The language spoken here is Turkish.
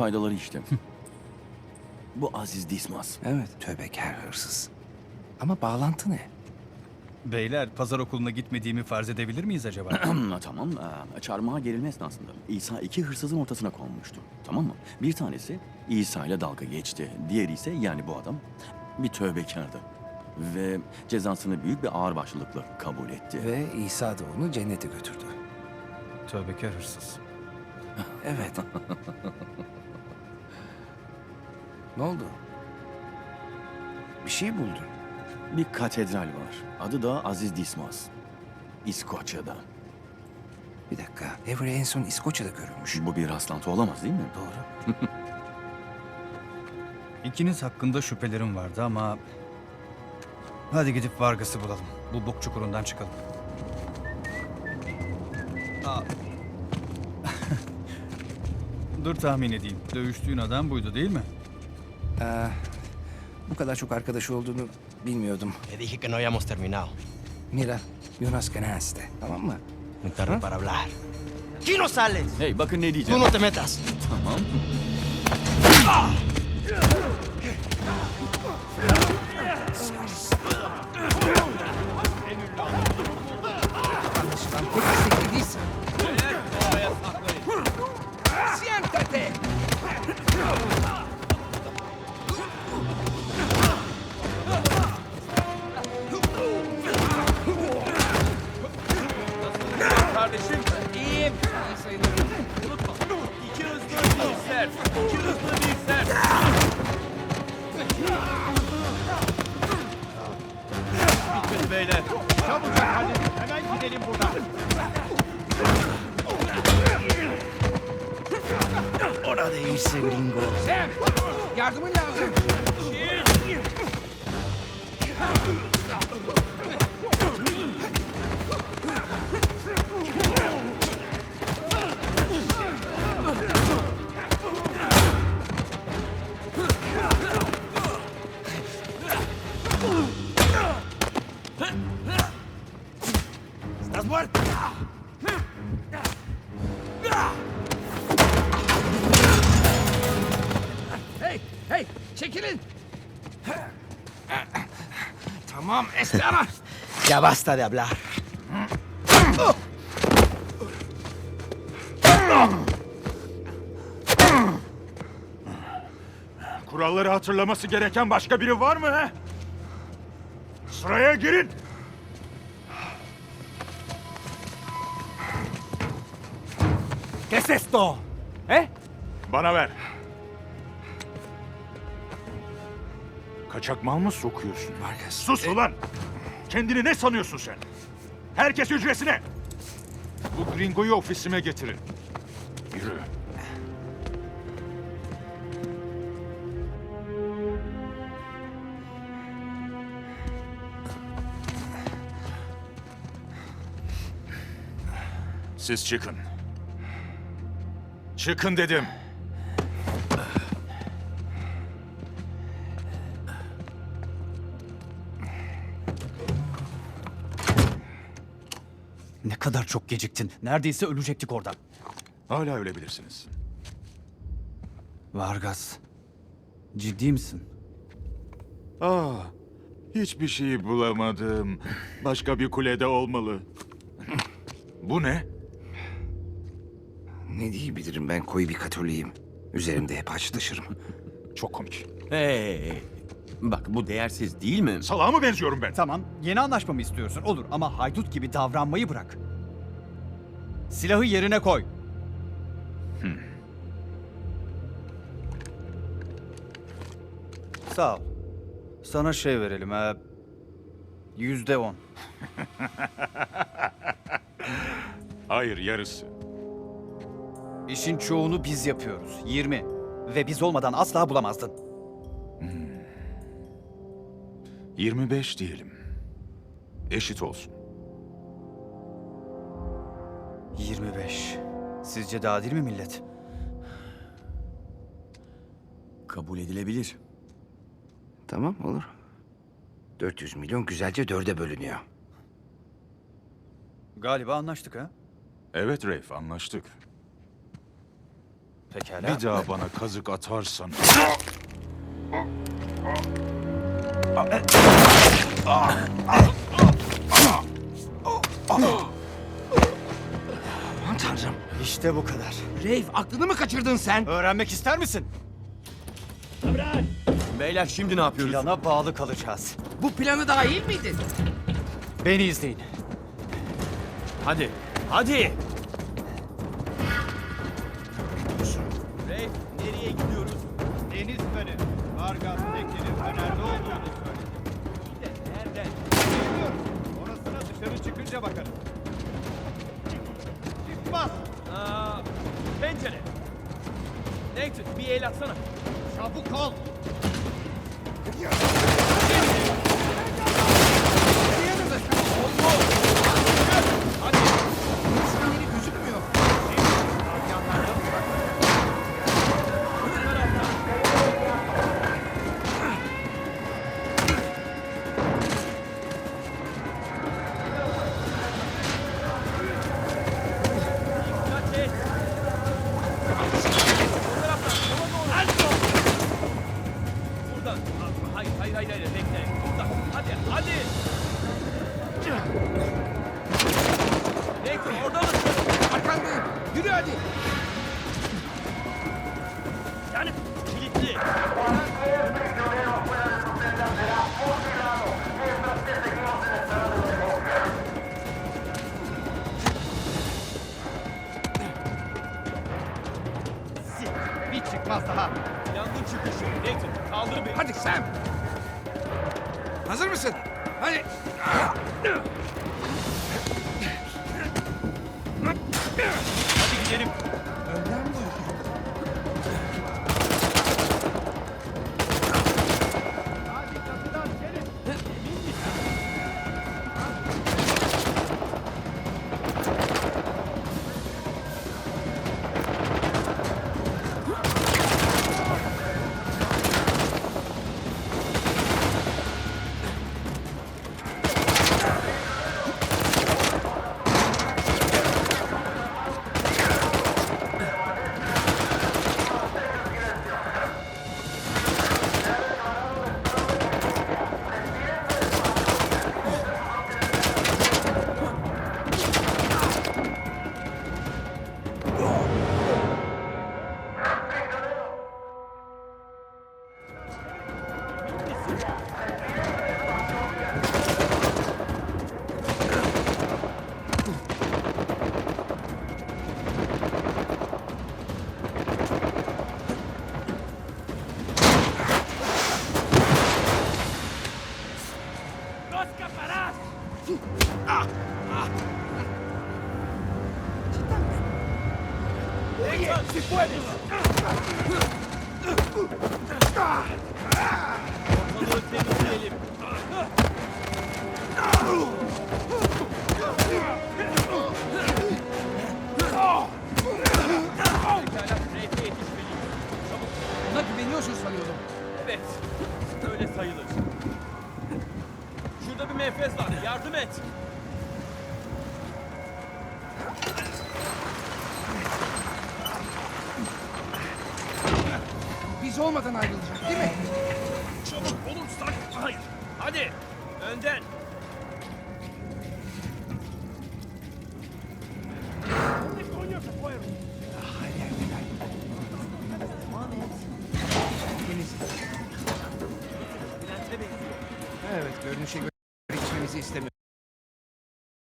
faydaları işte. Bu Aziz Dismas. Evet, tövbekar hırsız. Ama bağlantı ne? Beyler, pazar okuluna gitmediğimi farz edebilir miyiz acaba? tamam. Ee, çarmıha gerilme esnasında İsa iki hırsızın ortasına konmuştu. Tamam mı? Bir tanesi İsa ile dalga geçti. Diğeri ise yani bu adam bir tövbekardı. Ve cezasını büyük bir ağırbaşlılıkla kabul etti. Ve İsa da onu cennete götürdü. Tövbekar hırsız. Evet. ne oldu? Bir şey buldun. Bir katedral var. Adı da Aziz Dismas. İskoçya'da. Bir dakika. Avery en son İskoçya'da görülmüş. Bu bir rastlantı olamaz değil mi? Doğru. İkiniz hakkında şüphelerim vardı ama... Hadi gidip Vargas'ı bulalım. Bu bok çukurundan çıkalım. Aa. Dur tahmin edeyim. Dövüştüğün adam buydu değil mi? Ee, bu kadar çok arkadaşı olduğunu bilmiyordum. Te dije que no habíamos terminado. Mira, Jonas ganaste. Tamam mı? Muy tarde para hablar. ¡Aquí no sales! Hey bakın ne ¡Tú diyeceğim. no te metas! Tamam. Bitti beyler. Çabucak hadi. Hemen gidelim buradan. ¡Hora de irse, gringo! Yardımın lazım. ¡Estás muerto! Hey, hey, çekilin. tamam, Estela. Ya basta de hablar. Kuralları hatırlaması gereken başka biri var mı he? Sıraya girin. ¿Qué es esto? ¿Eh? Bana ver. Kaçak mal mı sokuyorsun? Vargas. Sus ulan! Kendini ne sanıyorsun sen? Herkes hücresine! Bu gringoyu ofisime getirin. Yürü. Siz çıkın. Çıkın dedim. Ne kadar çok geciktin. Neredeyse ölecektik oradan. Hala ölebilirsiniz. Vargas. Ciddi misin? Ah, hiçbir şey bulamadım. Başka bir kulede olmalı. Bu ne? Ne diyebilirim ben koyu bir katoliyim. Üzerimde hep haç taşırım. Çok komik. Hey, bak bu değersiz değil mi? Salağa mı benziyorum ben? Tamam, yeni anlaşma mı istiyorsun? Olur ama haydut gibi davranmayı bırak. Silahı yerine koy. Sağ ol. Sana şey verelim ha. Yüzde on. Hayır, yarısı. İşin çoğunu biz yapıyoruz. 20. Ve biz olmadan asla bulamazdın. 25 diyelim. Eşit olsun. 25. Sizce de adil mi millet? Kabul edilebilir. Tamam, olur. 400 milyon güzelce dörde bölünüyor. Galiba anlaştık ha? Evet Rafe, anlaştık. Pekala. Bir daha bana kazık atarsan... Aman tanrım. İşte bu kadar. Reif aklını mı kaçırdın sen? Öğrenmek ister misin? Beyler şimdi ne yapıyoruz? Plana bağlı kalacağız. Bu planı dahil miydin? Beni izleyin. Hadi, hadi. Dışarı çıkınca bakarız. Çıkmaz. Aa, pencere. Nathan, bir el atsana. Çabuk ol. Buradan. Hayır, hayır, hayır, hayır. Bekle. Buradan. Hadi, hadi. Nathan, orada mısın? Arkandayım. Yürü hadi. Yani kilitli. Bir çıkmaz daha. Yangın çıkışı. Nathan, kaldır beni. Hadi Sam. Hazır mısın? Hadi. Hadi Ortalığı temizleyelim. Pekala, Reif'e yetişmeliyim. Buna güveniyorsun sanıyordum. Evet, öyle sayılır. Şurada bir menfez var, yardım et. Biz olmadan ayrılacak değil mi? Çabuk olursak, hayır. Hadi, önden.